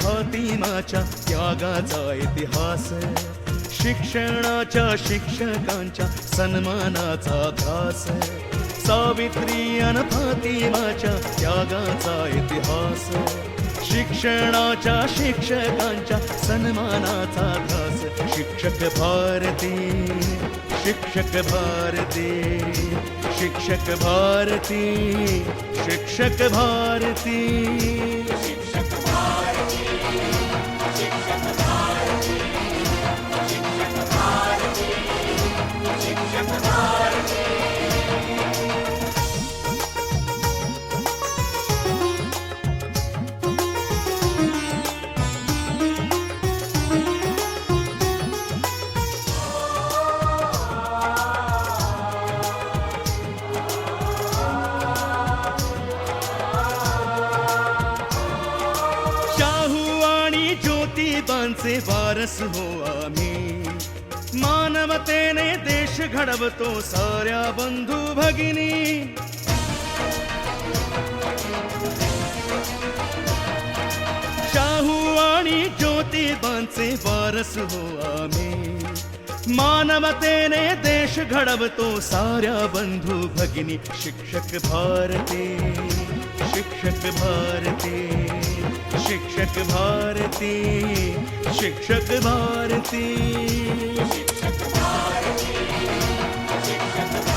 फातिमाच्या त्यागाचा इतिहास शिक्षणाच्या शिक्षकांच्या सन्मानाचा ध्यास सावित्री अन फातिमाच्या त्यागाचा इतिहास शिक्षणाच्या शिक्षकांच्या सन्मानाचा ध्यास शिक्षक भारती शिक्षक भारती शिक्षक भारती शिक्षक भारती. शाहू ज्योतिबांचे वारस हो आम्ही मानवतेने देश घडवतो साऱ्या बंधू भगिनी। शाहू आणि ज्योतिबांचे वारस हो आम्ही मानवतेने देश घडवतो साऱ्या बंधू भगिनी। शिक्षक भारती शिक्षक भारती शिक्षक भारती। शिक्षक भारती। समानता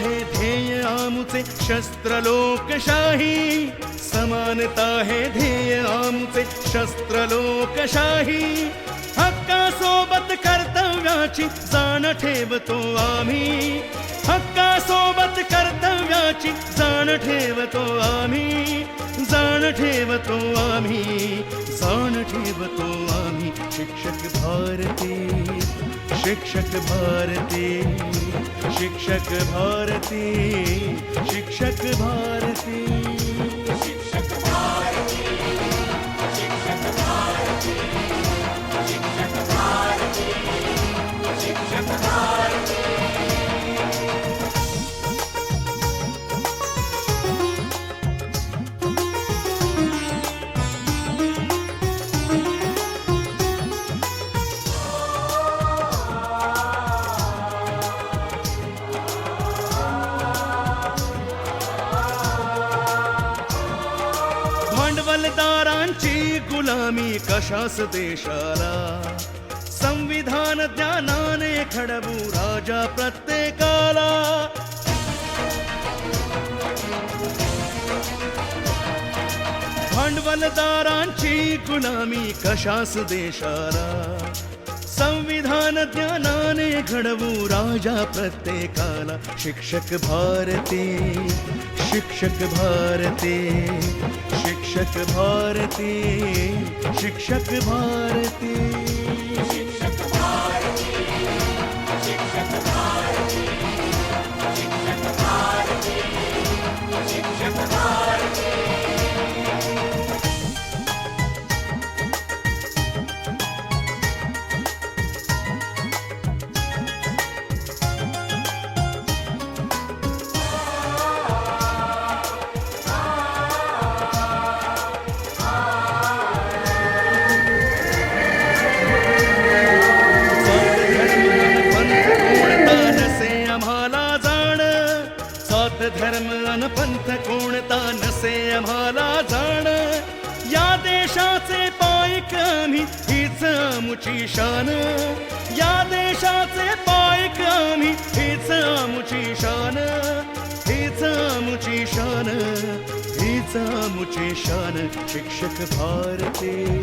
है ध्येय आमुचे शस्त्र लोकशाही समानता है ध्येय आमुचे शस्त्र लोकशाही हक्कासोबत कर्तव्याची जाण ठेवतो आम्ही। हक्कासोबत कर्तव्याची जाण ठेवतो आम्ही। जाण ठेवतो आम्ही जाण ठेवतो आम्ही। शिक्षक भारती शिक्षक भारती। शिक्षक भारती शिक्षक भारती। भांडवलदारांची गुलामी कशास देशाला। संविधान ज्ञानाने खडवू राजा प्रत्येकाला। भांडवलदारांची गुलामी कशास देशाला। संविधान ज्ञानाने घडवू राजा प्रत्येकाला। शिक्षक भारती शिक्षक भारती, शिक्षक भारती शिक्षक भारती। पंथ कोणता नसे आम्हाला जाण. या देशाचे पायक आम्ही हीच आमुची शान. या देशाचे पायक आम्ही हीच आमुची शान. हीच आमुची शान. हीच आमुची शान. शिक्षक भारती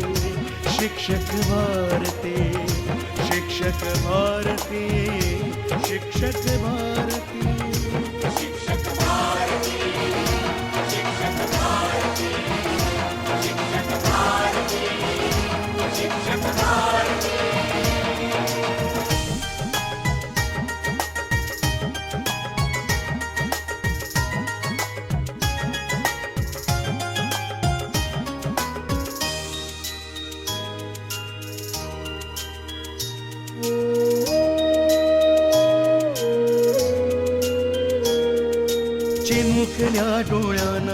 शिक्षक भारती शिक्षक भारते शिक्षक भारती.